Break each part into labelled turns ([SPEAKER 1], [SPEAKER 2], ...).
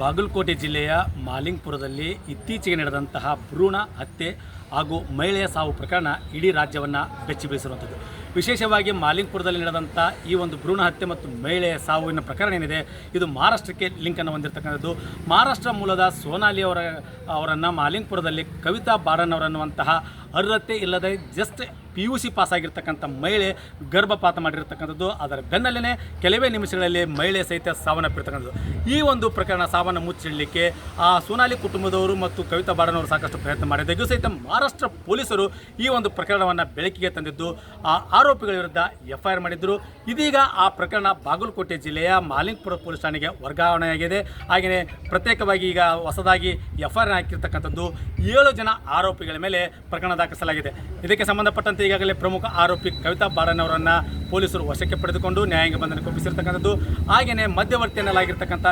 [SPEAKER 1] ಬಾಗಲಕೋಟೆ ಜಿಲ್ಲೆಯ ಮಾಲಿಂಗ್ಪುರದಲ್ಲಿ ಇತ್ತೀಚೆಗೆ ನಡೆದಂತಹ ಭ್ರೂಣ ಹತ್ಯೆ ಹಾಗೂ ಮಹಿಳೆಯ ಸಾವು ಪ್ರಕರಣ ಇಡೀ ರಾಜ್ಯವನ್ನು ಬೆಚ್ಚಿ ಬೀಳಿಸಿರುವಂಥದ್ದು. ವಿಶೇಷವಾಗಿ ಮಾಲಿಂಗ್ಪುರದಲ್ಲಿ ನಡೆದಂಥ ಈ ಒಂದು ಭ್ರೂಣ ಹತ್ಯೆ ಮತ್ತು ಮಹಿಳೆಯ ಸಾವಿನ ಪ್ರಕರಣ ಏನಿದೆ, ಇದು ಮಹಾರಾಷ್ಟ್ರಕ್ಕೆ ಲಿಂಕನ್ನು ಹೊಂದಿರತಕ್ಕಂಥದ್ದು ಮಹಾರಾಷ್ಟ್ರ ಮೂಲದ ಸೋನಾಲಿ ಅವರ, ಅವರನ್ನು ಮಾಲಿಂಗ್ಪುರದಲ್ಲಿ ಕವಿತಾ ಬಾರನ್ ಅವರನ್ನುವಂತಹ ಅರ್ಹತೆ ಇಲ್ಲದೆ ಜಸ್ಟ್ ಪಿ ಯು ಸಿ ಪಾಸಾಗಿರ್ತಕ್ಕಂಥ ಮಹಿಳೆ ಗರ್ಭಪಾತ ಮಾಡಿರ್ತಕ್ಕಂಥದ್ದು. ಅದರ ಬೆನ್ನಲ್ಲೇ ಕೆಲವೇ ನಿಮಿಷಗಳಲ್ಲಿ ಮಹಿಳೆ ಸಹಿತ ಸಾವನ್ನಪ್ಪಿರ್ತಕ್ಕಂಥದ್ದು. ಈ ಒಂದು ಪ್ರಕರಣ ಸಾವನ್ನು ಮುಚ್ಚಿಡಲಿಕ್ಕೆ ಆ ಸೋನಾಲಿ ಕುಟುಂಬದವರು ಮತ್ತು ಕವಿತಾ ಬಾಡನವರು ಸಾಕಷ್ಟು ಪ್ರಯತ್ನ ಮಾಡಿದ್ದಾಗೂ ಸಹಿತ ಮಹಾರಾಷ್ಟ್ರ ಪೊಲೀಸರು ಈ ಒಂದು ಪ್ರಕರಣವನ್ನು ಬೆಳಕಿಗೆ ತಂದಿದ್ದು, ಆ ಆರೋಪಿಗಳ ವಿರುದ್ಧ ಎಫ್ ಐ ಆರ್ ಮಾಡಿದ್ದರು ಇದೀಗ ಆ ಪ್ರಕರಣ ಬಾಗಲಕೋಟೆ ಜಿಲ್ಲೆಯ ಮಾಲಿಂಗ್ಪುರ ಪೊಲೀಸ್ ಠಾಣೆಗೆ ವರ್ಗಾವಣೆಯಾಗಿದೆ. ಹಾಗೆಯೇ ಪ್ರತ್ಯೇಕವಾಗಿ ಈಗ ಹೊಸದಾಗಿ ಎಫ್ ಐ ಆರ್ ಹಾಕಿರ್ತಕ್ಕಂಥದ್ದು ಏಳು ಜನ ಆರೋಪಿಗಳ ಮೇಲೆ ಪ್ರಕರಣ ದಾಖಲಿಸಲಾಗಿದೆ. ಇದಕ್ಕೆ ಸಂಬಂಧಪಟ್ಟಂತೆ ಈಗಾಗಲೇ ಪ್ರಮುಖ ಆರೋಪಿ ಕವಿತಾ ಅವರನ್ನು ಪೊಲೀಸರು ವಶಕ್ಕೆ ಪಡೆದುಕೊಂಡು ನ್ಯಾಯಾಂಗ ಬಂಧನಕ್ಕೆ ಒಪ್ಪಿಸಿರ್ತಕ್ಕಂಥದ್ದು. ಹಾಗೆಯೇ ಮಧ್ಯವರ್ತಿ ಅನ್ನಲಾಗಿರ್ತಕ್ಕಂಥ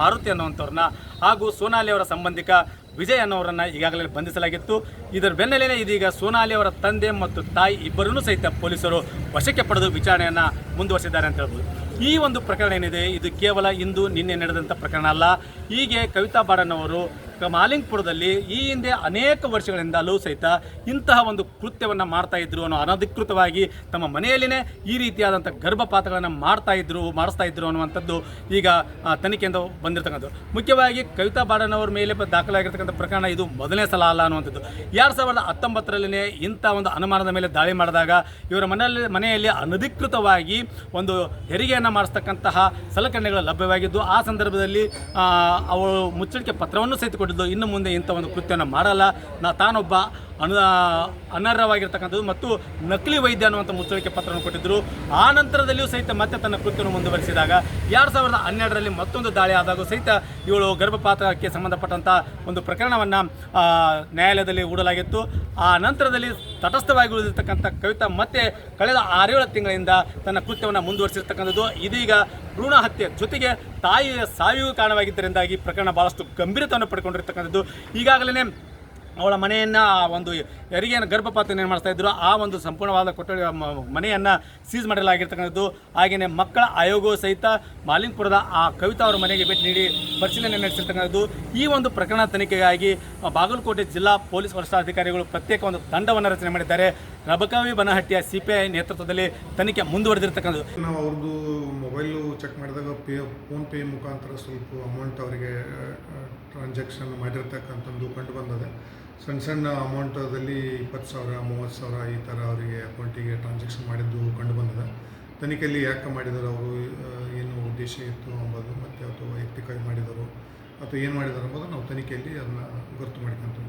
[SPEAKER 1] ಮಾರುತಿ ಅನ್ನುವಂಥವ್ರನ್ನ ಹಾಗೂ ಸೋನಾಲಿ ಅವರ ಸಂಬಂಧಿಕ ವಿಜಯ್ ಅನ್ನೋರನ್ನು ಈಗಾಗಲೇ ಬಂಧಿಸಲಾಗಿತ್ತು. ಇದರ ಬೆನ್ನಲ್ಲೇ ಇದೀಗ ಸೋನಾಲಿ ಅವರ ತಂದೆ ಮತ್ತು ತಾಯಿ ಇಬ್ಬರನ್ನೂ ಸಹಿತ ಪೊಲೀಸರು ವಶಕ್ಕೆ ಪಡೆದು ವಿಚಾರಣೆಯನ್ನು ಮುಂದುವರಿಸಿದ್ದಾರೆ ಅಂತ ಹೇಳ್ಬೋದು. ಈ ಒಂದು ಪ್ರಕರಣ ಏನಿದೆ? ಇದು ಕೇವಲ ಇಂದು ನಿನ್ನೆ ನಡೆದಂಥ ಪ್ರಕರಣ ಅಲ್ಲ. ಹೀಗೆ ಕವಿತಾ ಬಾಡನ್ ಅವರು ಮಾಲಿಂಗ್ಪುರದಲ್ಲಿ ಈ ಹಿಂದೆ ಅನೇಕ ವರ್ಷಗಳಿಂದಲೂ ಸಹಿತ ಇಂತಹ ಒಂದು ಕೃತ್ಯವನ್ನು ಮಾಡ್ತಾ ಇದ್ರು ಅನ್ನೋ ಅನಧಿಕೃತವಾಗಿ ತಮ್ಮ ಮನೆಯಲ್ಲಿನೇ ಈ ರೀತಿಯಾದಂಥ ಗರ್ಭಪಾತಗಳನ್ನು ಮಾಡ್ತಾ ಇದ್ರು, ಮಾಡಿಸ್ತಾ ಇದ್ರು ಅನ್ನುವಂಥದ್ದು ಈಗ ತನಿಖೆಯಿಂದ ಬಂದಿರತಕ್ಕಂಥದ್ದು. ಮುಖ್ಯವಾಗಿ ಕವಿತಾ ಬಾಡನ್ ಅವ್ರ ಮೇಲೆ ದಾಖಲಾಗಿರ್ತಕ್ಕಂಥ ಪ್ರಕರಣ ಇದು ಮೊದಲನೇ ಸಲ ಅಲ್ಲ ಅನ್ನುವಂಥದ್ದು. ಎರಡು ಸಾವಿರದ ಹತ್ತೊಂಬತ್ತರಲ್ಲೇ ಇಂಥ ಒಂದು ಅನುಮಾನದ ಮೇಲೆ ದಾಳಿ ಮಾಡಿದಾಗ ಇವರ ಮನೆಯಲ್ಲಿ ಮನೆಯಲ್ಲಿ ಅನಧಿಕೃತವಾಗಿ ಒಂದು ಹೆರಿಗೆಯನ್ನು ಮಾಡಿಸ್ತಕ್ಕಂತಹ ಸಲಕರಣೆಗಳು ಲಭ್ಯವಾಗಿದ್ದು, ಆ ಸಂದರ್ಭದಲ್ಲಿ ಅವರು ಮುಚ್ಚಳಿಕೆ ಪತ್ರವನ್ನು ಸಹಿತ ಕೊಟ್ಟಿದ್ದು ಇನ್ನು ಮುಂದೆ ಇಂಥ ಒಂದು ಕೃತ್ಯವನ್ನು ಮಾಡಲ್ಲ. ನಾ ತಾನೊಬ್ಬ ಅನು ಅನರ್ಹವಾಗಿರ್ತಕ್ಕಂಥದ್ದು ಮತ್ತು ನಕಲಿ ವೈದ್ಯ ಅನ್ನುವಂಥ ಮುಚ್ಚಳಿಕೆ ಪತ್ರವನ್ನು ಕೊಟ್ಟಿದ್ದರು. ಆ ನಂತರದಲ್ಲಿಯೂ ಸಹಿತ ಮತ್ತೆ ತನ್ನ ಕೃತ್ಯವನ್ನು ಮುಂದುವರಿಸಿದಾಗ ಎರಡು ಸಾವಿರದ ಹನ್ನೆರಡರಲ್ಲಿ ಮತ್ತೊಂದು ದಾಳಿ ಆದಾಗೂ ಸಹಿತ ಇವಳು ಗರ್ಭಪಾತಕ್ಕೆ ಸಂಬಂಧಪಟ್ಟಂಥ ಒಂದು ಪ್ರಕರಣವನ್ನು ನ್ಯಾಯಾಲಯದಲ್ಲಿ ಹೂಡಲಾಗಿತ್ತು. ಆ ನಂತರದಲ್ಲಿ ತಟಸ್ಥವಾಗಿ ಉಳಿದಿರ್ತಕ್ಕಂಥ ಕವಿತಾ ಮತ್ತೆ ಕಳೆದ ಆರೇಳು ತಿಂಗಳಿಂದ ತನ್ನ ಕೃತ್ಯವನ್ನು ಮುಂದುವರಿಸಿರ್ತಕ್ಕಂಥದ್ದು. ಇದೀಗ ಭ್ರೂಣ ಹತ್ಯೆ ಜೊತೆಗೆ ತಾಯಿಯ ಸಾವಿಗೂ ಕಾರಣವಾಗಿದ್ದರಿಂದಾಗಿ ಪ್ರಕರಣ ಭಾಳಷ್ಟು ಗಂಭೀರತೆಯನ್ನು ಪಡ್ಕೊಂಡಿರ್ತಕ್ಕಂಥದ್ದು. ಈಗಾಗಲೇ ಅವಳ ಮನೆಯನ್ನು ಒಂದು ಹೆರಿಗೆಯನ್ನು ಗರ್ಭಪಾತ ಏನು ಮಾಡ್ತಾ ಇದ್ರು, ಆ ಒಂದು ಸಂಪೂರ್ಣವಾದ ಕೊಠಡಿ ಮನೆಯನ್ನು ಸೀಸ್ ಮಾಡಲಾಗಿರ್ತಕ್ಕಂಥದ್ದು. ಹಾಗೆಯೇ ಮಕ್ಕಳ ಆಯೋಗವು ಸಹಿತ ಮಾಲಿನ್ಪುರದ ಆ ಕವಿತಾ ಅವರ ಮನೆಗೆ ಭೇಟಿ ನೀಡಿ ಪರಿಶೀಲನೆ ನಡೆಸಿರ್ತಕ್ಕಂಥದ್ದು. ಈ ಒಂದು ಪ್ರಕರಣ ತನಿಖೆಗಾಗಿ ಬಾಗಲಕೋಟೆ ಜಿಲ್ಲಾ ಪೊಲೀಸ್ ವರಿಷ್ಠಾಧಿಕಾರಿಗಳು ಪ್ರತ್ಯೇಕ ಒಂದು ತಂಡವನ್ನು ರಚನೆ ಮಾಡಿದ್ದಾರೆ. ರಬಕವಿ ಬನಹಟ್ಟಿಯ ಸಿ ಪಿ ಐ ನೇತೃತ್ವದಲ್ಲಿ ತನಿಖೆ ಮುಂದುವರೆದಿರ್ತಕ್ಕಂಥದ್ದು.
[SPEAKER 2] ನಾವು ಅವ್ರದ್ದು ಮೊಬೈಲು ಚೆಕ್ ಮಾಡಿದಾಗ ಪೇ ಫೋನ್ಪೇ ಮುಖಾಂತರ ಸ್ವಲ್ಪ ಅಮೌಂಟ್ ಅವರಿಗೆ ಟ್ರಾನ್ಸಾಕ್ಷನ್ ಮಾಡಿರ್ತಕ್ಕಂಥದ್ದು ಕಂಡು ಬಂದಿದೆ. ಸಣ್ಣ ಸಣ್ಣ ಅಮೌಂಟದಲ್ಲಿ ಇಪ್ಪತ್ತು ಸಾವಿರ ಮೂವತ್ತು ಸಾವಿರ ಈ ಥರ ಅವರಿಗೆ ಅಕೌಂಟಿಗೆ ಟ್ರಾನ್ಸಾಕ್ಷನ್ ಮಾಡಿದ್ದು ಕಂಡು ಬಂದಿದೆ. ತನಿಖೆಯಲ್ಲಿ ಯಾಕೆ ಮಾಡಿದರು ಅವರು? ಏನು ಉದ್ದೇಶ ಇತ್ತು ಅಂಬೋದು ಮತ್ತು ಅಥವಾ ವೈಯಕ್ತಿಕ ಮಾಡಿದರು ಅಥವಾ ಏನು ಮಾಡಿದ್ದಾರೆ ಅಂಬೋದು ನಾವು ತನಿಖೆಯಲ್ಲಿ ಅದನ್ನ ಗುರುತು ಮಾಡ್ಕೊಂತೀವಿ.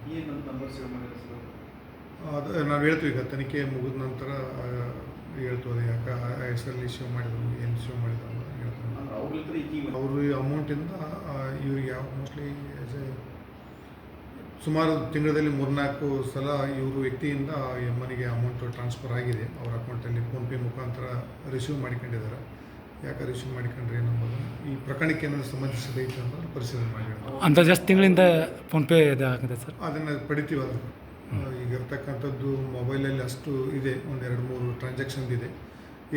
[SPEAKER 2] ಅದು ನಾವು ಹೇಳ್ತೀವಿ ಈಗ ತನಿಖೆ ಮುಗಿದ ನಂತರ ಅದು ಯಾಕೆ ಆ ಹೆಸರಲ್ಲಿ ಶೋ ಮಾಡಿದ್ರು ಏನು ಶೋ ಮಾಡಿದ್ರು ಅಂತ ಹೇಳ್ತೀವಿ.
[SPEAKER 3] ಅಂದ್ರೆ ಅವ್ರ
[SPEAKER 2] ಅಮೌಂಟಿಂದ ಇವ್ರಿಗೆ ಯಾವ ಮೋಸ್ಟ್ಲಿ ಆಸ್ ಎ ಸುಮಾರು ತಿಂಗಳಲ್ಲಿ ಮೂರ್ನಾಲ್ಕು ಸಲ ಇವರು ವ್ಯಕ್ತಿಯಿಂದ ಎಮ್ಮನಿಗೆ ಮನೆಗೆ ಅಮೌಂಟ್ ಟ್ರಾನ್ಸ್ಫರ್ ಆಗಿದೆ. ಅವರ ಅಕೌಂಟಲ್ಲಿ ಫೋನ್ಪೇ ಮುಖಾಂತರ ರಿಸೀವ್ ಮಾಡಿಕೊಂಡಿದ್ದಾರೆ. ಯಾಕೆ ರಿಸೀವ್ ಮಾಡಿಕೊಂಡ್ರಿ ಅನ್ನೋದು ಈ ಪ್ರಕರಣಕ್ಕೆ ಏನಾದರೂ ಸಂಬಂಧಿಸಿದೈತೆ ಅನ್ನೋದು ಪರಿಶೀಲನೆ ಮಾಡಿ
[SPEAKER 1] ಅಂತ ಎಷ್ಟು ತಿಂಗಳಿಂದ ಫೋನ್ಪೇ ಇದಾಗಿದೆ ಸರ್?
[SPEAKER 2] ಅದನ್ನು ಪಡಿತೀವಿ ಅದನ್ನು ಈಗ ಇರ್ತಕ್ಕಂಥದ್ದು ಮೊಬೈಲಲ್ಲಿ ಅಷ್ಟು ಇದೆ. ಒಂದೆರಡು ಮೂರು ಟ್ರಾನ್ಸಾಕ್ಷನ್ ಇದೆ.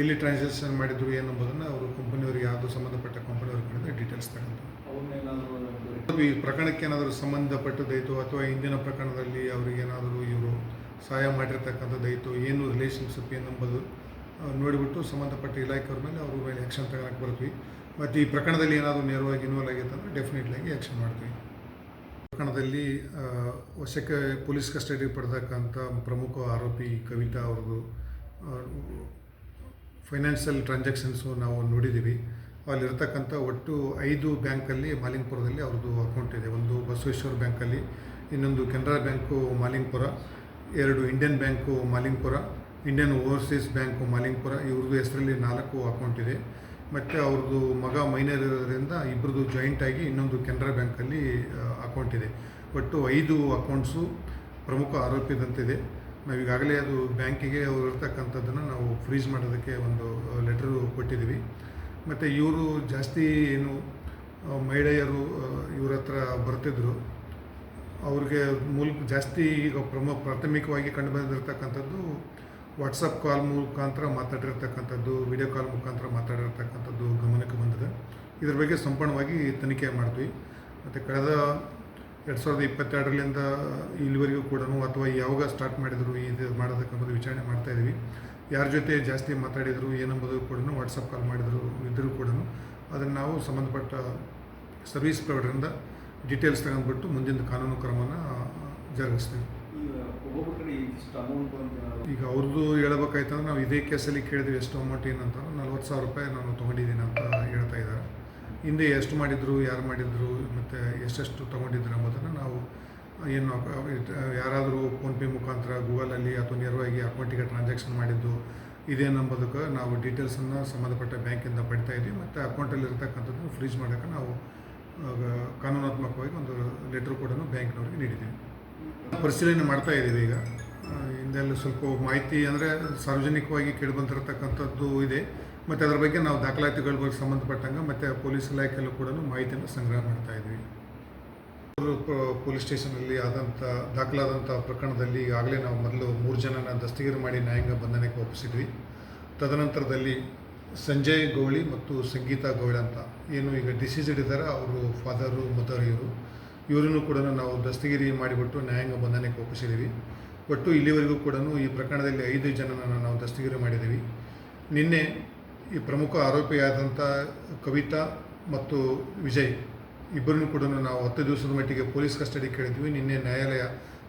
[SPEAKER 2] ಎಲ್ಲಿ ಟ್ರಾನ್ಸಾಕ್ಷನ್ ಮಾಡಿದ್ರು ಏನು ಎಂಬುದನ್ನು ಅವರು ಕಂಪನಿಯವ್ರಿಗೆ ಯಾವುದು ಸಂಬಂಧಪಟ್ಟ ಕಂಪನಿಯವ್ರ ಕಡೆ ಡೀಟೇಲ್ಸ್
[SPEAKER 3] ತಗೊಂಡು.
[SPEAKER 2] ಈ ಪ್ರಕರಣಕ್ಕೆ ಏನಾದರೂ ಸಂಬಂಧಪಟ್ಟದ್ದಾಯಿತು ಅಥವಾ ಹಿಂದಿನ ಪ್ರಕರಣದಲ್ಲಿ ಅವ್ರಿಗೆ ಏನಾದರೂ ಇವರು ಸಹಾಯ ಮಾಡಿರ್ತಕ್ಕಂಥದ್ದಾಯಿತು ಏನು ರಿಲೇಷನ್ಶಿಪ್ ಏನಂಬುದು ನೋಡಿಬಿಟ್ಟು ಸಂಬಂಧಪಟ್ಟ ಇಲಾಖೆಯವ್ರ ಮೇಲೆ ಅವ್ರ ಮೇಲೆ ಆ್ಯಕ್ಷನ್ ತಗೊಳಕ್ಕೆ ಬರ್ತೀವಿ ಮತ್ತು ಈ ಪ್ರಕರಣದಲ್ಲಿ ಏನಾದರೂ ನೇರವಾಗಿ ಇನ್ವಾಲ್ವ್ ಆಗೈತೆ ಅಂದರೆ ಡೆಫಿನೆಟ್ಲಾಗಿ ಆ್ಯಕ್ಷನ್ ಮಾಡ್ತೀವಿ. ಪ್ರಕರಣದಲ್ಲಿ ವಶಕ್ಕೆ ಪೊಲೀಸ್ ಕಸ್ಟಡಿ ಪಡೆದಕ್ಕಂಥ ಪ್ರಮುಖ ಆರೋಪಿ ಕವಿತಾ ಅವ್ರದ್ದು ಫೈನಾನ್ಷಿಯಲ್ ಟ್ರಾನ್ಸಾಕ್ಷನ್ಸು ನಾವು ನೋಡಿದ್ದೀವಿ. ಅಲ್ಲಿರ್ತಕ್ಕಂಥ ಒಟ್ಟು ಐದು ಬ್ಯಾಂಕಲ್ಲಿ ಮಾಲಿಂಗ್ಪುರದಲ್ಲಿ ಅವ್ರದ್ದು ಅಕೌಂಟ್ ಇದೆ. ಒಂದು ಬಸವೇಶ್ವರ ಬ್ಯಾಂಕಲ್ಲಿ, ಇನ್ನೊಂದು ಕೆನರಾ ಬ್ಯಾಂಕು ಮಾಲಿಂಗ್ಪುರ, ಎರಡು Indian Bank Malingpur, Indian Overseas Bank Malingpur, ಇವ್ರದ್ದು ಹೆಸರಲ್ಲಿ ನಾಲ್ಕು ಅಕೌಂಟ್ ಇದೆ. ಮತ್ತು ಅವ್ರದ್ದು ಮಗ ಮೈನರ್ ಇರೋದ್ರಿಂದ ಜಾಯಿಂಟ್ ಜಾಯಿಂಟಾಗಿ ಇನ್ನೊಂದು ಕೆನರಾ ಬ್ಯಾಂಕಲ್ಲಿ ಅಕೌಂಟ್ ಇದೆ. ಒಟ್ಟು ಐದು ಅಕೌಂಟ್ಸು ಪ್ರಮುಖ ಆರೋಪಿದಂತಿದೆ. ನಾವು ಈಗಾಗಲೇ ಅದು ಬ್ಯಾಂಕಿಗೆ ಅವ್ರು ಇರ್ತಕ್ಕಂಥದ್ದನ್ನು ನಾವು ಫ್ರೀಜ್ ಮಾಡೋದಕ್ಕೆ ಒಂದು ಲೆಟ್ರು ಕೊಟ್ಟಿದ್ದೀವಿ. ಮತ್ತು ಇವರು ಜಾಸ್ತಿ ಏನು ಮಹಿಳೆಯರು ಇವ್ರ ಹತ್ರ ಬರ್ತಿದ್ರು. ಅವ್ರಿಗೆ ಮೂಲಕ ಜಾಸ್ತಿ ಈಗ ಪ್ರಮ, ಪ್ರಾಥಮಿಕವಾಗಿ ಕಂಡು ಬಂದಿರತಕ್ಕಂಥದ್ದು ವಾಟ್ಸಪ್ ಕಾಲ್ ಮುಖಾಂತರ ಮಾತಾಡಿರ್ತಕ್ಕಂಥದ್ದು ವಿಡಿಯೋ ಕಾಲ್ ಮುಖಾಂತರ ಮಾತಾಡಿರ್ತಕ್ಕಂಥದ್ದು ಗಮನಕ್ಕೆ ಬಂದಿದೆ. ಇದ್ರ ಬಗ್ಗೆ ಸಂಪೂರ್ಣವಾಗಿ ತನಿಖೆ ಮಾಡ್ತೀವಿ. ಮತ್ತು ಕಳೆದ ಎರಡು ಸಾವಿರದ ಇಪ್ಪತ್ತೆರಡರಿಂದ ಇಲ್ಲಿವರೆಗೂ ಕೂಡ ಅಥವಾ ಯಾವಾಗ ಸ್ಟಾರ್ಟ್ ಮಾಡಿದರು ಇದು ಮಾಡೋದಕ್ಕಂಥದ್ದು ವಿಚಾರಣೆ ಮಾಡ್ತಾ ಇದ್ದೀವಿ ಯಾರ ಜೊತೆ ಜಾಸ್ತಿ ಮಾತಾಡಿದರು ಏನಂಬುದು ಕೂಡ ವಾಟ್ಸಪ್ ಕಾಲ್ ಮಾಡಿದರು ಇದ್ದರೂ ಕೂಡ ಅದನ್ನು ನಾವು ಸಂಬಂಧಪಟ್ಟ ಸರ್ವಿಸ್ ಪ್ರೊವೈಡರಿಂದ ಡೀಟೇಲ್ಸ್ ತಗೊಂಡ್ಬಿಟ್ಟು ಮುಂದಿನ ಕಾನೂನು ಕ್ರಮನ ಜರುಗಿಸ್ತೀವಿ.
[SPEAKER 3] ಈಗ
[SPEAKER 2] ಅವ್ರದ್ದು ಹೇಳ್ಬೇಕಾಯ್ತಂದ್ರೆ ನಾವು ಇದೇ ಕೇಸಲ್ಲಿ ಕೇಳಿದ್ವಿ ಎಷ್ಟು ಅಮೌಂಟ್ ಏನಂತ ನಲ್ವತ್ತು ಸಾವಿರ ರೂಪಾಯಿ ನಾನು ತೊಗೊಂಡಿದ್ದೀನಿ ಅಂತ ಹೇಳ್ತಾ ಇದ್ದಾರೆ. ಹಿಂದೆ ಎಷ್ಟು ಮಾಡಿದ್ರು, ಯಾರು ಮಾಡಿದ್ರು, ಮತ್ತು ಎಷ್ಟೆಷ್ಟು ತೊಗೊಂಡಿದ್ರು ಅನ್ನೋದನ್ನು ನಾವು ಏನು ಯಾರಾದರೂ ಫೋನ್ಪೇ ಮುಖಾಂತರ ಗೂಗಲಲ್ಲಿ ಅಥವಾ ನೇರವಾಗಿ ಅಕೌಂಟಿಗೆ ಟ್ರಾನ್ಸಾಕ್ಷನ್ ಮಾಡಿದ್ದು ಇದೇನಂಬುದಕ್ಕೆ ನಾವು ಡೀಟೇಲ್ಸನ್ನು ಸಂಬಂಧಪಟ್ಟ ಬ್ಯಾಂಕಿಂದ ಪಡಿತಾ ಇದ್ದೀವಿ ಮತ್ತು ಅಕೌಂಟಲ್ಲಿ ಇರತಕ್ಕಂಥದ್ದನ್ನು ಫ್ರೀಜ್ ಮಾಡೋಕ್ಕೆ ನಾವು ಕಾನೂನಾತ್ಮಕವಾಗಿ ಒಂದು ಲೆಟ್ರ್ ಕೂಡ ಬ್ಯಾಂಕ್ನವ್ರಿಗೆ ನೀಡಿದ್ದೀವಿ. ಪರಿಶೀಲನೆ ಮಾಡ್ತಾ ಇದ್ದೀವಿ ಈಗ. ಹಿಂದೆಲ್ಲ ಸ್ವಲ್ಪ ಮಾಹಿತಿ ಅಂದರೆ ಸಾರ್ವಜನಿಕವಾಗಿ ಕೇಳಿಬಂದಿರತಕ್ಕಂಥದ್ದು ಇದೆ. ಮತ್ತು ಅದರ ಬಗ್ಗೆ ನಾವು ದಾಖಲಾತಿಗಳ ಬಗ್ಗೆ ಸಂಬಂಧಪಟ್ಟಂಗೆ ಮತ್ತು ಪೊಲೀಸ್ ಇಲಾಖೆಯಲ್ಲೂ ಕೂಡ ಮಾಹಿತಿಯನ್ನು ಸಂಗ್ರಹ ಮಾಡ್ತಾ ಪ- ಪೊಲೀಸ್ ಸ್ಟೇಷನಲ್ಲಿ ಆದಂಥ, ದಾಖಲಾದಂಥ ಪ್ರಕರಣದಲ್ಲಿ ಈಗಾಗಲೇ ನಾವು ಮೊದಲು ಮೂರು ಜನನ ದಸ್ತಗಿರಿ ಮಾಡಿ ನ್ಯಾಯಾಂಗ ಬಂಧನಕ್ಕೆ ಒಪ್ಪಿಸಿದ್ವಿ. ತದನಂತರದಲ್ಲಿ ಸಂಜಯ್ ಗೌಳಿ ಮತ್ತು ಸಂಗೀತಾ ಗೌಳಿ ಅಂತ ಏನು ಈಗ ಡಿಸೀಸ್ಡ್ ಇದ್ದಾರೆ, ಅವರು ಫಾದರು, ಮದರ್ ಇವರು. ಇವರನ್ನು ಕೂಡ ನಾವು ದಸ್ತಗಿರಿ ಮಾಡಿಬಿಟ್ಟು ನ್ಯಾಯಾಂಗ ಬಂಧನಕ್ಕೆ ಒಪ್ಪಿಸಿದ್ದೀವಿ. ಒಟ್ಟು ಇಲ್ಲಿವರೆಗೂ ಕೂಡ ಈ ಪ್ರಕರಣದಲ್ಲಿ ಐದು ಜನನನ್ನು ನಾವು ದಸ್ತಗಿರಿ ಮಾಡಿದ್ದೀವಿ. ನಿನ್ನೆ ಈ ಪ್ರಮುಖ ಆರೋಪಿಯಾದಂಥ ಕವಿತಾ ಮತ್ತು ವಿಜಯ್ ಇಬ್ಬರನ್ನು ಕೂಡ ನಾವು ಹತ್ತು ದಿವಸದ ಮಟ್ಟಿಗೆ ಪೊಲೀಸ್ ಕಸ್ಟಡಿ ಕೇಳಿದ್ವಿ. ನಿನ್ನೆ ನ್ಯಾಯಾಲಯ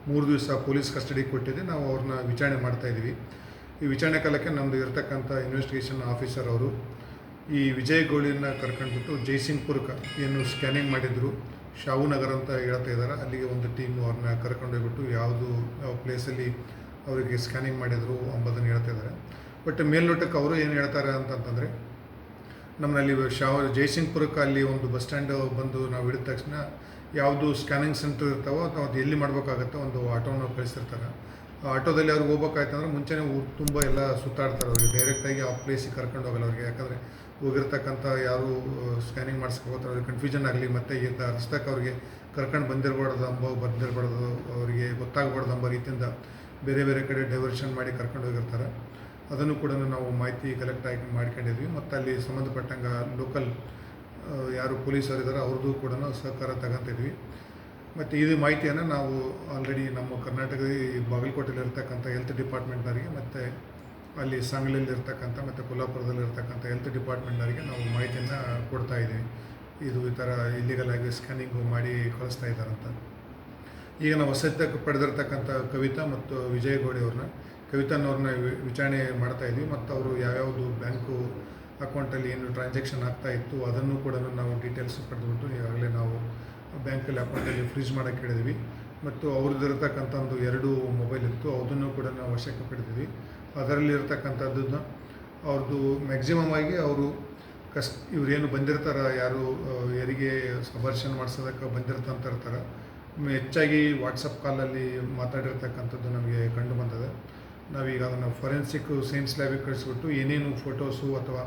[SPEAKER 2] ಮೂರು ದಿವಸ ಪೊಲೀಸ್ ಕಸ್ಟಡಿ ಕೊಟ್ಟಿದೆ. ನಾವು ಅವ್ರನ್ನ ವಿಚಾರಣೆ ಮಾಡ್ತಾ ಇದ್ದೀವಿ. ಈ ವಿಚಾರಣೆ ಕಾಲಕ್ಕೆ ನಮ್ಮದು ಇರತಕ್ಕಂಥ ಇನ್ವೆಸ್ಟಿಗೇಷನ್ ಆಫೀಸರ್ ಅವರು ಈ ವಿಜಯ್ ಗೋಳಿನ ಕರ್ಕೊಂಡ್ಬಿಟ್ಟು ಜೈಸಿಂಗ್ಪುರಕ್ಕೆ ಏನು ಸ್ಕ್ಯಾನಿಂಗ್ ಮಾಡಿದ್ರು. ಶಾವು ನಗರ್ ಅಂತ ಹೇಳ್ತಾ ಇದ್ದಾರೆ. ಅಲ್ಲಿಗೆ ಒಂದು ಟೀಮು ಅವ್ರನ್ನ ಕರ್ಕೊಂಡೋಗ್ಬಿಟ್ಟು ಯಾವುದು ಯಾವ ಪ್ಲೇಸಲ್ಲಿ ಅವರಿಗೆ ಸ್ಕ್ಯಾನಿಂಗ್ ಮಾಡಿದರು ಅಂಬೋದನ್ನು ಹೇಳ್ತಾ ಇದ್ದಾರೆ. ಬಟ್ ಮೇಲ್ನೋಟಕ್ಕೆ ಅವರು ಏನು ಹೇಳ್ತಾರೆ ಅಂತಂತಂದರೆ ನಮ್ಮಲ್ಲಿ ಶಾವ ಜಯಸಿಂಗ್ಪುರಕ್ಕೆ ಅಲ್ಲಿ ಒಂದು ಬಸ್ ಸ್ಟ್ಯಾಂಡ್ ಬಂದು ನಾವು ಇಳಿದ ತಕ್ಷಣ ಯಾವುದು ಸ್ಕ್ಯಾನಿಂಗ್ ಸೆಂಟರ್ ಇರ್ತಾವೋ ಅಥವಾ ಅದು ಎಲ್ಲಿ ಮಾಡಬೇಕಾಗತ್ತೋ ಒಂದು ಆಟೋನ ಕಳಿಸಿರ್ತಾರೆ. ಆ ಆಟೋದಲ್ಲಿ ಅವ್ರಿಗೆ ಹೋಗ್ಬೇಕಾಯ್ತಂದ್ರೆ ಮುಂಚೆನೇ ಊರು ತುಂಬ ಎಲ್ಲ ಸುತ್ತಾಡ್ತಾರೆ ಅವ್ರಿಗೆ. ಡೈರೆಕ್ಟಾಗಿ ಆ ಪ್ಲೇಸಿಗೆ ಕರ್ಕೊಂಡು ಹೋಗಲ್ಲ ಅವ್ರಿಗೆ. ಯಾಕಂದರೆ ಹೋಗಿರ್ತಕ್ಕಂಥ ಯಾರು ಸ್ಕ್ಯಾನಿಂಗ್ ಮಾಡಿಸ್ಕೋತಾರೆ ಅವ್ರಿಗೆ ಕನ್ಫ್ಯೂಷನ್ ಆಗಲಿ ಮತ್ತು ಈ ರಸ್ತಕ್ಕೆ ಅವ್ರಿಗೆ ಕರ್ಕೊಂಡು ಬಂದಿರಬಾರ್ದು ಅಂಬೋ, ಬಂದಿರಬಾರ್ದು ಅವರಿಗೆ ಗೊತ್ತಾಗಬಾರ್ದು ಅಂಬೋ ರೀತಿಯಿಂದ ಬೇರೆ ಬೇರೆ ಕಡೆ ಡೈವರ್ಷನ್ ಮಾಡಿ ಕರ್ಕೊಂಡು ಹೋಗಿರ್ತಾರೆ. ಅದನ್ನು ಕೂಡ ನಾವು ಮಾಹಿತಿ ಕಲೆಕ್ಟ್ ಆಗಿ ಮಾಡ್ಕೊಂಡಿದ್ವಿ. ಮತ್ತು ಅಲ್ಲಿ ಸಂಬಂಧಪಟ್ಟಂಗೆ ಲೋಕಲ್ ಯಾರು ಪೊಲೀಸರು ಇದ್ದಾರೆ ಅವ್ರದ್ದು ಕೂಡ ಸಹಕಾರ ತಗೊಂತಿದ್ವಿ. ಮತ್ತು ಇದು ಮಾಹಿತಿಯನ್ನು ನಾವು ಆಲ್ರೆಡಿ ನಮ್ಮ ಕರ್ನಾಟಕದ ಈ ಬಾಗಲಕೋಟೆಯಲ್ಲಿ ಇರ್ತಕ್ಕಂಥ ಹೆಲ್ತ್ ಡಿಪಾರ್ಟ್ಮೆಂಟ್ನವರಿಗೆ ಮತ್ತು ಅಲ್ಲಿ ಸಂಗ್ಲಲ್ಲಿರ್ತಕ್ಕಂಥ ಮತ್ತು ಕೊಲ್ಲಾಪುರದಲ್ಲಿರ್ತಕ್ಕಂಥ ಹೆಲ್ತ್ ಡಿಪಾರ್ಟ್ಮೆಂಟ್ನವರಿಗೆ ನಾವು ಮಾಹಿತಿಯನ್ನು ಕೊಡ್ತಾ ಇದ್ದೀವಿ. ಇದು ಈ ಥರ ಇಲ್ಲಿಗಲ್ ಆಗಿ ಸ್ಕ್ಯಾನಿಂಗು ಮಾಡಿ ಕಳಿಸ್ತಾ ಇದ್ದಾರಂತ. ಈಗ ನಾವು ಸದ್ಯಕ್ಕೆ ಪಡೆದಿರ್ತಕ್ಕಂಥ ಕವಿತಾ ಮತ್ತು ವಿಜಯ್ ಗೌಡಿ ಅವ್ರನ್ನ ಕವಿತಾನವ್ರನ್ನ ವಿ- ವಿಚಾರಣೆ ಮಾಡ್ತಾ ಇದ್ವಿ. ಮತ್ತು ಅವರು ಯಾವ್ಯಾವುದು ಬ್ಯಾಂಕು ಅಕೌಂಟಲ್ಲಿ ಏನು ಟ್ರಾನ್ಸಾಕ್ಷನ್ ಆಗ್ತಾ ಇತ್ತು ಅದನ್ನು ಕೂಡ ನಾವು ಡೀಟೇಲ್ಸ್ ಪಡೆದುಬಿಟ್ಟು ಈಗಾಗಲೇ ನಾವು ಬ್ಯಾಂಕಲ್ಲಿ ಅಕೌಂಟಲ್ಲಿ ಫ್ರೀಜ್ ಮಾಡೋಕ್ಕೆ ಹೇಳಿದ್ವಿ. ಮತ್ತು ಅವ್ರದ್ದಿರತಕ್ಕಂಥ ಒಂದು ಎರಡು ಮೊಬೈಲ್ ಇತ್ತು. ಅದನ್ನು ಕೂಡ ನಾವು ವಶಕ್ಕೆ ಪಡೆದಿದ್ವಿ. ಅದರಲ್ಲಿ ಇರತಕ್ಕಂಥದ್ದನ್ನು ಅವ್ರದ್ದು ಮ್ಯಾಕ್ಸಿಮಮ್ ಆಗಿ ಅವರು ಕಸ್, ಇವರೇನು ಬಂದಿರ್ತಾರೆ, ಯಾರು ಯಾರಿಗೆ ಹೆರಿಗೆ ಅಬರ್ಷನ್ ಮಾಡಿಸೋದಕ್ಕೆ ಬಂದಿರ್ತಂತ ಇರ್ತಾರೆ. ಹೆಚ್ಚಾಗಿ ವಾಟ್ಸಪ್ ಕಾಲಲ್ಲಿ ಮಾತಾಡಿರ್ತಕ್ಕಂಥದ್ದು ನಮಗೆ ಕಂಡು ಬಂದಿದೆ. ನಾವೀಗ ಅದನ್ನು ಫೊರೆನ್ಸಿಕ್ ಸೈನ್ಸ್ ಲ್ಯಾಬಿಗೆ ಕಳಿಸ್ಬಿಟ್ಟು ಏನೇನು ಫೋಟೋಸು ಅಥವಾ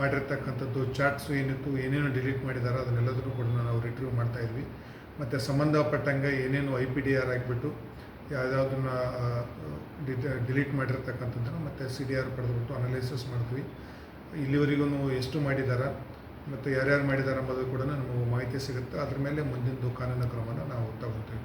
[SPEAKER 2] ಮಾಡಿರ್ತಕ್ಕಂಥದ್ದು, ಚಾಟ್ಸು ಏನಿತ್ತು, ಏನೇನು ಡಿಲೀಟ್ ಮಾಡಿದಾರೋ ಅದನ್ನೆಲ್ಲದನ್ನು ಕೂಡ ನಾವು ರಿಟ್ರೀವ್ ಮಾಡ್ತಾ ಇದ್ವಿ. ಮತ್ತು ಸಂಬಂಧಪಟ್ಟಂಗೆ ಏನೇನು ಐ ಪಿ ಡಿ ಆರ್ ಆಗಿಬಿಟ್ಟು ಯಾವುದಾದನ್ನ ಡಿಲೀಟ್ ಮಾಡಿರ್ತಕ್ಕಂಥದ್ದನ್ನು ಮತ್ತು ಸಿ ಡಿ ಆರ್ ಪಡೆದುಬಿಟ್ಟು ಅನಲೈಸಿಸ್ ಮಾಡ್ತೀವಿ. ಇಲ್ಲಿವರೆಗೂ ಎಷ್ಟು ಮಾಡಿದಾರ, ಮತ್ತು ಯಾರ್ಯಾರು ಮಾಡಿದ್ದಾರೆ ಅನ್ನೋದು ಕೂಡ ನಮಗೆ ಮಾಹಿತಿ ಸಿಗುತ್ತೆ. ಅದ್ರ ಮೇಲೆ ಮುಂದಿನ ಕಾನೂನು ಕ್ರಮನ ನಾವು ತಗೊಳ್ತೀವಿ